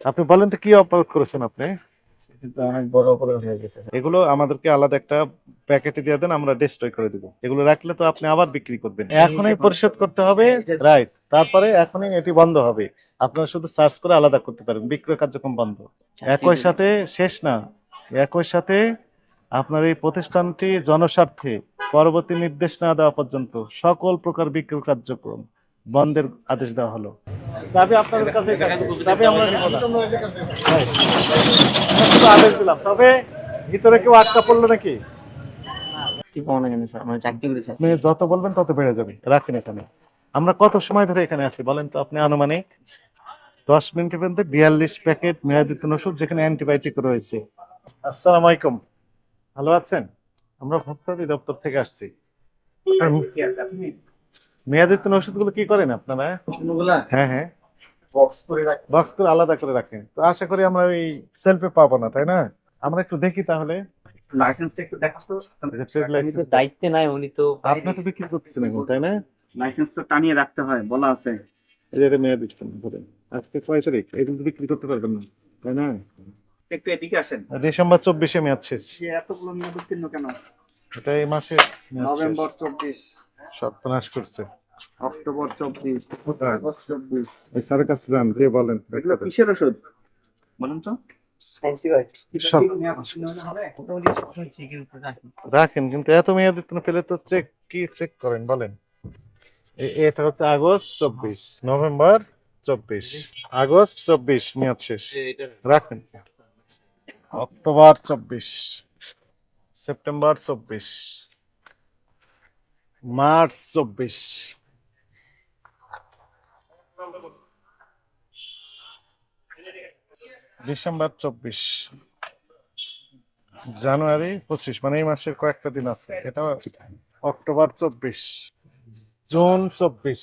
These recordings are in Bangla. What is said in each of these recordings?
আপনি বলেন তো কি অপরাধ করেছেন আপনি? কিন্তু অনেক বড় অপরাধ হয়ে গেছে স্যার। এগুলো আমাদেরকে আলাদা একটা প্যাকেটে দিয়ে দেন আমরা ডিস্ট্রয় করে দিব। এগুলো রাখলে তো আপনি আবার বিক্রি করবেন। এখনই পরিশোধ করতে হবে রাইট তারপরে এখনই এটি বন্ধ হবে। আপনারা শুধু সার্চ করে আলাদা করতে পারবেন বিক্রয় কার্যক্রম বন্ধ। একই সাথে শেষ না একই সাথে আপনার এই প্রতিষ্ঠানটি জনস্বার্থে পরবর্তী নির্দেশ না দেওয়া পর্যন্ত সকল প্রকার বিক্রয় কার্যক্রম বন্ধের আদেশ দেওয়া হলো। চাবি আপনাদের কাছে চাবি আমরা আদেশ দিলাম। তবে ভিতরে কেউ আটকা পড়ল নাকি? মানে যত বলবেন তত বেড়ে যাবে। রাখেন এখানে। আমরা কত সময় ধরে এখানে আছি বলেন তো আপনি আনুমানিক? দশ মিনিটের মধ্যে বিয়াল্লিশ প্যাকেট মেয়াদিত ওষুধ যেখানে অ্যান্টিবায়োটিক রয়েছে। আসসালামু আলাইকুম। ভালো আছেন? আমরা ভোক্তা দপ্তর থেকে আসছি। মেয়াদিত ওষুধগুলো কি করেন আপনারা? হ্যাঁ হ্যাঁ। বক্স করে রাখি। বক্স করে আলাদা করে রাখেন। তো আশা করি আমরা ওই সেলফে পাবো না তাই না? আমরা একটু দেখি তাহলে। লাইসেন্সটা একটু দেখাতো এই যে trade উনি license। তো দায়িত্বে নাই উনি তো আপনি তো বিক্রি করতেছেন এখন তাই না? লাইসেন্স তো টানিয়ে রাখতে হয় বলা আছে। এটা মেয়াদ দিচ্ছেন আজকে কয় তারিখ এই কিন্তু বিক্রি করতে পারবেন না তাই না? একটু এদিকে আসেন। ডিসেম্বর চব্বিশে মেয়াদ শেষ। এতগুলো নিয়ে উত্তীর্ণ কেন? এটা এই মাসে। নভেম্বর চব্বিশ। সর্বনাশ করছে। অক্টোবর চব্বিশ। আগস্ট চব্বিশ এই স্যারের কাছে যান যে বলেন কিসের ওষুধ? বলুন তো। রাখেন কিন্তু এত মেয়াদ দিতে পেলে তো চেক কি চেক করেন বলেন। এটা হচ্ছে আগস্ট চব্বিশ নভেম্বর চব্বিশ আগস্ট চব্বিশ মেয়াদ শেষ। রাখেন। অক্টোবর চব্বিশ সেপ্টেম্বর চব্বিশ। মার্চ চব্বিশ। ডিসেম্বর চব্বিশ। জানুয়ারি পঁচিশ মানে এই মাসের কয়েকটা দিন আছে। এটা অক্টোবর চব্বিশ, জুন চব্বিশ,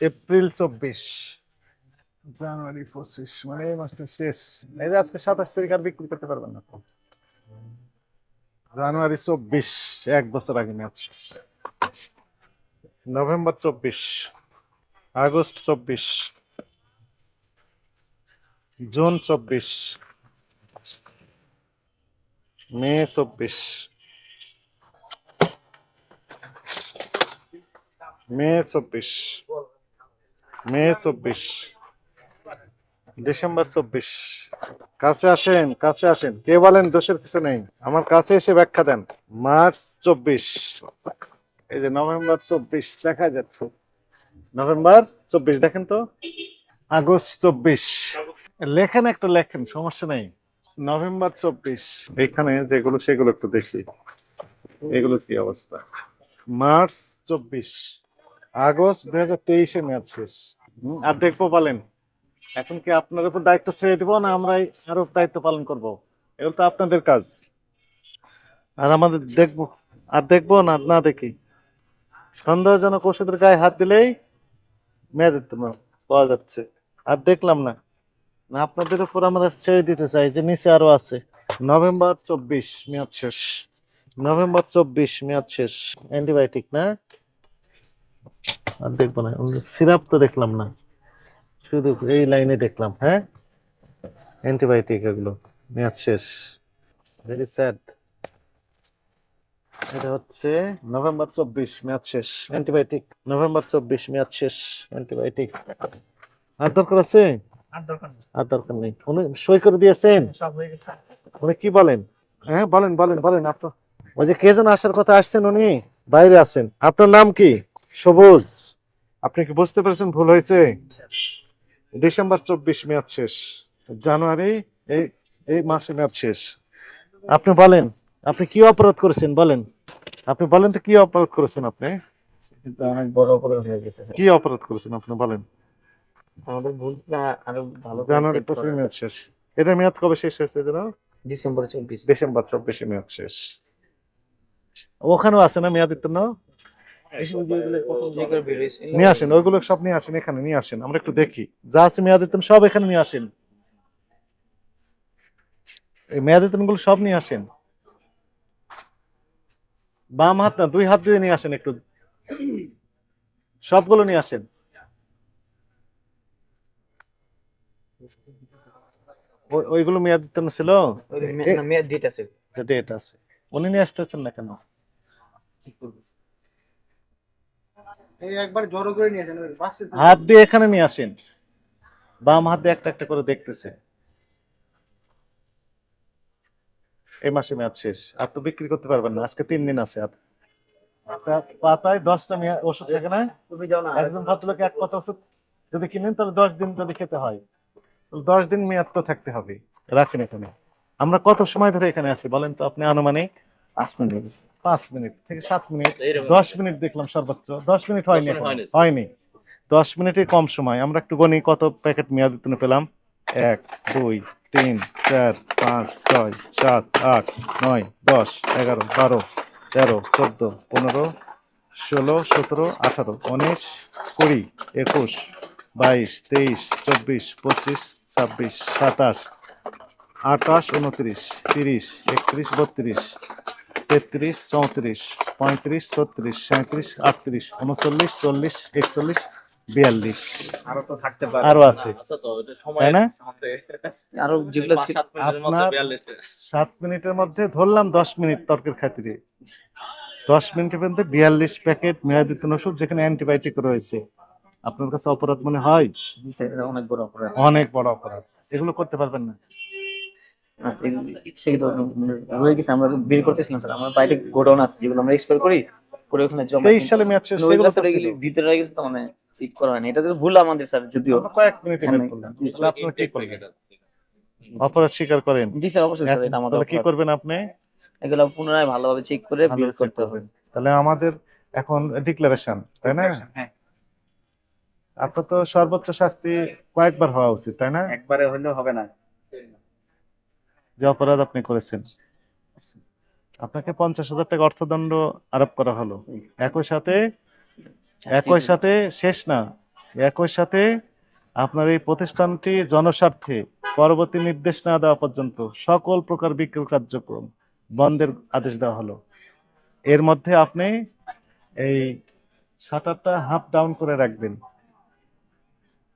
এপ্রিল চব্বিশ, জানুয়ারি পঁচিশ মানে এই মাসটা শেষ। এই যে আজকে সাতাশ তারিখ আর বিক্রি করতে পারবেন না। জানুয়ারি চব্বিশ, এক বছর আগে ম্যাচ নভেম্বর চব্বিশ, আগস্ট চব্বিশ, জুন চব্বিশ, মে চব্বিশ মে চব্বিশ মে চব্বিশ। ডিসেম্বর চব্বিশ। কাছে আসেন কাছে আসেন। কে বলেন দোষের কিছু নেই। আমার কাছে এসে ব্যাখ্যা দেন। মার্চ চব্বিশ। এই যে নভেম্বর চব্বিশ, দেখা যাচ্ছে নভেম্বর চব্বিশ, দেখেন তো। আগস্ট চব্বিশ। লেখেন একটা, লেখেন, সমস্যা নেই। নভেম্বর চব্বিশ। এখানে যেগুলো, সেগুলো একটু দেখি। এগুলো কি অবস্থা? মার্চ চব্বিশ। আগস্ট দুই হাজার তেইশে ম্যাচ শেষ। আর দেখব বলেন। এখন কি আপনার উপর দায়িত্ব ছেড়ে দিব না আমরাই আরও দায়িত্ব পালন করব? এগুলো তো আপনাদের কাজ। আর আমাদের দেখব, আর দেখব না না দেখি। সন্দেহজনক ওষুধের গায়ে হাত দিলেই মেয়াদের তোমার পাওয়া যাচ্ছে। আর দেখলাম না না আপনাদের উপর আমরা ছেড়ে দিতে চাই যে নিচে আরও আছে। নভেম্বর চব্বিশ, মেয়াদ শেষ। নভেম্বর চব্বিশ, মেয়াদ শেষ। অ্যান্টিবায়োটিক না? আর দেখব না সিরাপ তো দেখলাম না। শুধু এই লাইনে দেখলাম হ্যাঁ? অ্যান্টিবায়োটিক এগুলো মেয়াদ শেষ। ভেরি স্যাড এটা হচ্ছে নভেম্বর চব্বিশ মেয়াদ শেষ। অ্যান্টিবায়োটিক নভেম্বর চব্বিশ মেয়াদ শেষ। অ্যান্টিবায়োটিক আর দরকার আছে? আর দরকার নেই। আর দরকার নেই। উনি সই করে দিয়েছেন? সব হয়ে গেছে। উনি কি বলেন? হ্যাঁ বলেন বলেন বলেন আপনার ওই যে কে যেন আসার কথা আসছেন উনি? বাইরে আছেন। আপনার নাম কি? সবুজ। আপনি কি বুঝতে পেরেছেন ভুল হয়েছে? ডিসেম্বর চব্বিশ মেয়াদ শেষ। জানুয়ারি এই এই মাসে মেয়াদ শেষ। আপনি বলেন আপনি কি অপরাধ করেছেন বলেন? আপনি বলেন তো কি অপরাধ করেছেন আপনি? হয়ে কি অপরাধ করেছেন আপনি বলেন? আমাদের ভুল না আরও ভালো জানুয়ারি পঁচিশে মেয়াদ শেষ। এটা মেয়াদ কবে শেষ হয়েছে যেন ডিসেম্বর চব্বিশ। ডিসেম্বর চব্বিশে মেয়াদ শেষ। ওখানেও আছে না মেয়াদিত্ব? নিয়ে আসেন ওইগুলো সব নিয়ে আসেন এখানে নিয়ে আসেন আমরা একটু দেখি। যা আছে মেয়াদিতন সব এখানে নিয়ে আসেন। এই সব নিয়ে আসেন। বাম হাত না দুই হাত দিয়ে নিয়ে আসেন একটু। সবগুলো নিয়ে আসেন। ওইগুলো মেয়াদ উত্তীর্ণ ছিল? মেয়াদ ডেট আছে যে ডেট আছে। উনি নিয়ে আসতেছেন না কেন? এই একবার জড়ো করে নিয়ে যান হাত দিয়ে এখানে নিয়ে আসেন। বাম হাত দিয়ে একটা একটা করে দেখতেছে। এই মাসে মেয়াদ শেষ। আর তো বিক্রি করতে পারবেন না। আজকে তিন দিন আছে পাতায় দশটা মেয়াদ ওষুধ থাকে না? তুমি একজন ভদ্রলোক এক পাতা ওষুধ যদি কিনেন তাহলে দশ দিন যদি খেতে হয়। দশ দিন মেয়াদ তো থাকতে হবে। রাখেন এখানে। আমরা কত সময় ধরে এখানে আছি বলেন তো আপনি আনুমানিক? পাঁচ মিনিট। পাঁচ মিনিট থেকে সাত মিনিট দশ মিনিট দেখলাম সর্বোচ্চ। দশ মিনিট হয়নি হয়নি। দশ মিনিটের কম সময়। আমরা একটু গণি কত প্যাকেট মেয়াদ উত্তীর্ণ পেলাম? এক দুই তিন চার পাঁচ ছয় সাত আট নয় দশ এগারো বারো তেরো চোদ্দ পনেরো ষোলো সতেরো আঠারো উনিশ কুড়ি একুশ বাইশ তেইশ চব্বিশ পঁচিশ ছাব্বিশ সাতাশ আঠাশ উনত্রিশ তিরিশ একত্রিশ বত্রিশ তেত্রিশ চৌত্রিশ পঁয়ত্রিশ ছত্রিশ সাঁত্রিশ আটত্রিশ উনচল্লিশ চল্লিশ একচল্লিশ বিয়াল্লিশ। আরও তো থাকতে পারে। আরও আছে। তাই না? আরও যেগুলো আপনার সাত মিনিটের মধ্যে ধরলাম দশ মিনিট তর্কের খাতিরে। দশ মিনিটের মধ্যে বিয়াল্লিশ প্যাকেট মেয়াদিত ওষুধ যেখানে অ্যান্টিবায়োটিক রয়েছে। আপনার কাছে অপরাধ মনে হয়? জি স্যার, এটা অনেক বড় অপরাধ। অনেক বড় অপরাধ। এগুলো করতে পারবেন না। রয়ে গেছে আমরা বের করতেছিলাম স্যার আমার বাইরে গোডাউন আছে যেগুলো আমরা এক্সপায়ার করি পরে ওখানে জমা তেইশ সালে মেয়াদ শেষ। ভিতরে রয়ে গেছে তো মানে ঠিক করা হয়নি। এটা তো ভুল আমাদের স্যার যদিও। কয়েক মিনিটে বের অনেক- করলাম তাহলে আপনারা কি করবেন? অপরাধ স্বীকার করেন। জি স্যার অবশ্যই স্যার এটা আমাদের কি করবেন আপনি? এগুলো পুনরায় ভালোভাবে চেক করে বিল করতে হবে। তাহলে আমাদের এখন ডিক্লারেশন তাই না? হ্যাঁ। আপনার তো সর্বোচ্চ শাস্তি কয়েকবার হওয়া উচিত তাই না? একবারে হলেও হবে না। যে অপরাধ আপনি করেছেন। আপনাকে পঞ্চাশ হাজার টাকা অর্থদণ্ড আরোপ করা হলো। একই সাথে একই সাথে শেষ না, একই সাথে আপনার এই প্রতিষ্ঠানটি জনস্বার্থে পরবর্তী নির্দেশ না দেওয়া পর্যন্ত সকল প্রকার বিক্রয় কার্যক্রম বন্ধের আদেশ দেওয়া হলো। এর মধ্যে আপনি এই শাটারটা হাফ ডাউন করে রাখবেন।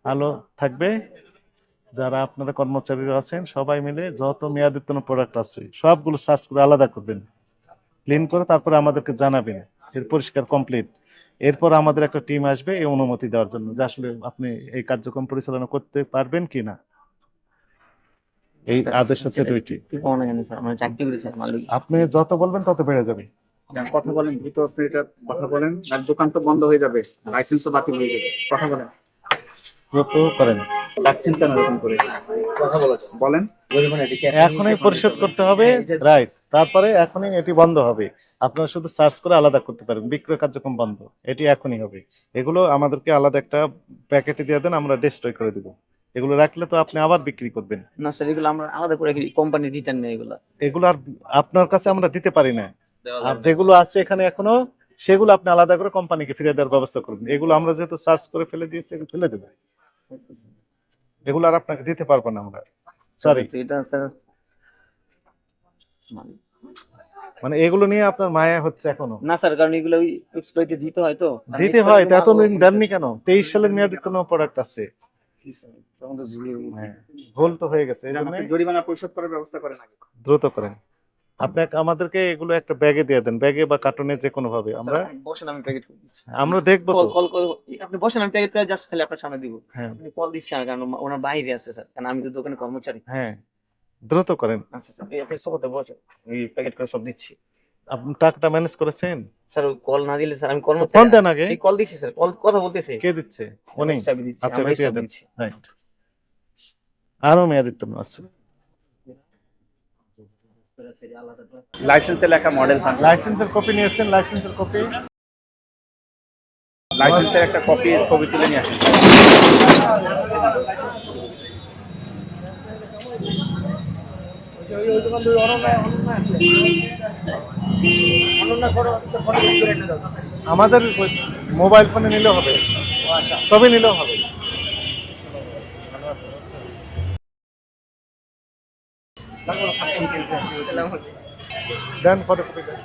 আলো থাকবে। যারা আপনারা কর্মচারীরা আছেন সবাই মিলে যত মেয়াদোত্তীর্ণ প্রোডাক্ট আছে সবগুলো সার্চ করে আলাদা করবেন। ক্লিন করে তারপরে আমাদেরকে জানাবেন যে পরিষ্কার কমপ্লিট এরপর আমাদের একটা টিম আসবে এই অনুমতি দেওয়ার জন্য যে আসলে আপনি এই কার্যক্রম পরিচালনা করতে পারবেন কি না এই আদেশ হচ্ছে দুইটি। কি পাওয়া না কেন স্যার আমরা চাকরি করি স্যার মালিক? আপনি যত বলবেন তত বেড়ে যাবে। কথা বলেন। দ্রুত আপনি এটা কথা বলেন। আর দোকান তো বন্ধ হয়ে যাবে। লাইসেন্সও বাতিল হয়ে যাবে। কথা বলেন। দ্রুত করেন। ডাকছেন কেন এরকম করে? কথা বলেন। বলেন এখনই পরিশোধ করতে হবে। রাইট। তারপরে এখনই এটি বন্ধ হবে। আপনারা শুধু সার্চ করে আলাদা করতে পারবেন বিক্রয় কার্যক্রম বন্ধ। এটি এখনই হবে। এগুলো আমাদেরকে আলাদা একটা প্যাকেটে দিয়ে দেন আমরা ডিস্ট্রয় করে দেবো। এগুলো রাখলে তো আপনি আবার বিক্রি করবেন। না স্যার এগুলো আমরা আলাদা করে কোম্পানি রিটার্ন নেই এগুলো। এগুলো আর আপনার কাছে আমরা দিতে পারি না। আর যেগুলো আছে এখানে এখনও সেগুলো আপনি আলাদা করে কোম্পানিকে ফিরে দেওয়ার ব্যবস্থা করবেন এগুলো আমরা যেহেতু সার্চ করে ফেলে দিয়েছি ফেলে দেবো। এগুলো আর আপনাকে দিতে পারব না আমরা। সরি এটা স্যার মানে- মানে এগুলো নিয়ে আপনার মায়া হচ্ছে এখনও। না স্যার কারণ এগুলো ওই এক্সপায়ারিতে দিতে হয় তো। দিতে হয় তো দেননি কেন? তেইশ সালের মেয়াদি কোনো প্রোডাক্ট আছে। হ্যাঁ। ভুল তো হয়ে গেছে জরিমানা পরিশোধ করার ব্যবস্থা করেন আগে। দ্রুত করেন। আপনি আমাদেরকে এগুলো একটা ব্যাগে দিয়ে দেন ব্যাগে বা কার্টুনে যে কোনো ভাবে আমরা বসেন আমি প্যাকেট আমরা দেখব কল কল আপনি বসেন আমি প্যাকেট করে জাস্ট খালি আপনার সামনে দিব। হ্যাঁ। আপনি কল দিচ্ছি না কারণ ওনার বাইরে আছে স্যার কারণ আমি তো দোকানে কর্মচারী। হ্যাঁ দ্রুত করেন। আচ্ছা স্যার আপনি সবতে বসেন এই প্যাকেট করে সব দিচ্ছি। আপনি টাকাটা ম্যানেজ করেছেন? স্যার কল না দিলে স্যার আমি ফোন কর্মচারী দেন আগে। কল দিচ্ছি স্যার কল কথা বলতেছি। কে দিচ্ছে? উনি? আচ্ছা, দেন। দিচ্ছি। রাইট আরও মেয়াদিত্ব আছে লাইসেন্সে লেখা মডেল ফান্ড লাইসেন্সের কপি নিয়েছেন লাইসেন্সের কপি লাইসেন্সের একটা কপি ছবি তুলে নিয়ে আসেন। আমাদের মোবাইল ফোনে নিলেও হবে। ছবি নিলেও হবে। দেন দেন।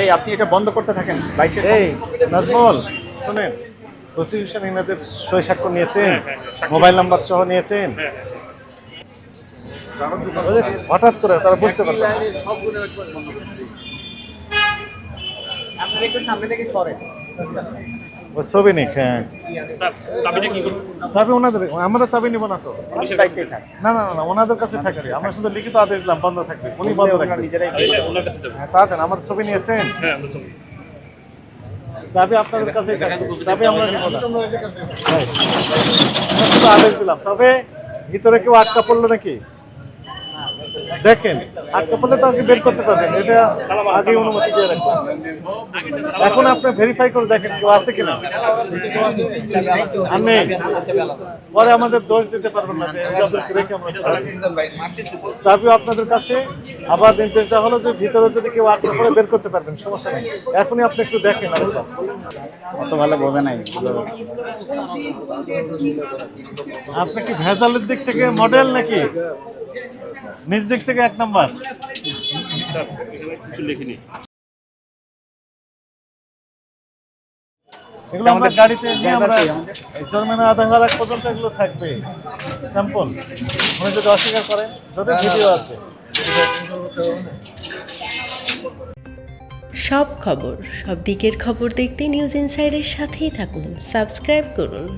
এই আপনি এটা বন্ধ করতে থাকেন। বাইকে এই নাজমল। শুনেন। প্রসিকিউশন এনাদের সই স্বাক্ষর নিয়েছেন মোবাইল নাম্বার সহ নিয়েছেন। হঠাৎ করে তারা বুঝতে পারবে। একটু সামনে থেকে সরেন। ওই ছবি নিক হ্যাঁ চাবি ওনাদের আমরা চাবি নিব না তো না না না, ওনাদের কাছে থাকবে আমরা শুধু লিখিত আদেশ দিলাম বন্ধ থাকবে উনি বন্ধ যাবে হ্যাঁ তা দেন আমার ছবি নিয়েছেন হ্যাঁ চাবি আপনাদের কাছে চাবি আমরা নিব না হ্যাঁ। শুধু আদেশ দিলাম তবে ভিতরে কেউ আটকা পড়ল নাকি দেখেন আটকা পড়লে তো আজকে বের করতে পারবেন। এটা আগে অনুমতি দিয়ে রাখবেন এখন আপনি ভেরিফাই করে দেখেন কেউ আছে কিনা। নেই পরে আমাদের দোষ দিতে পারবেন না। চাবিও আপনাদের কাছে আবার নির্দেশ দেওয়া হলো যে ভিতরে যদি কেউ আটকা পড়ে বের করতে পারবেন সমস্যা নেই। এখনই আপনি একটু দেখেন অত ভালো বোঝে নাই। আপনি কি ভেজালের দিক থেকে মডেল নাকি? নিজ দিক থেকে এক নাম্বার। কিছু লিখিনি। এগুলো আমরা গাড়িতে নিয়ে আমরা জরিমানা আদায় হওয়ার পর্যন্ত এগুলো থাকবে। স্যাম্পল। উনি যদি অস্বীকার করেন যদি ভিডিও আছে। সব খবর সব দিকের খবর দেখতে নিউজ ইনসাইডের সাথেই থাকুন। সাবস্ক্রাইব করুন।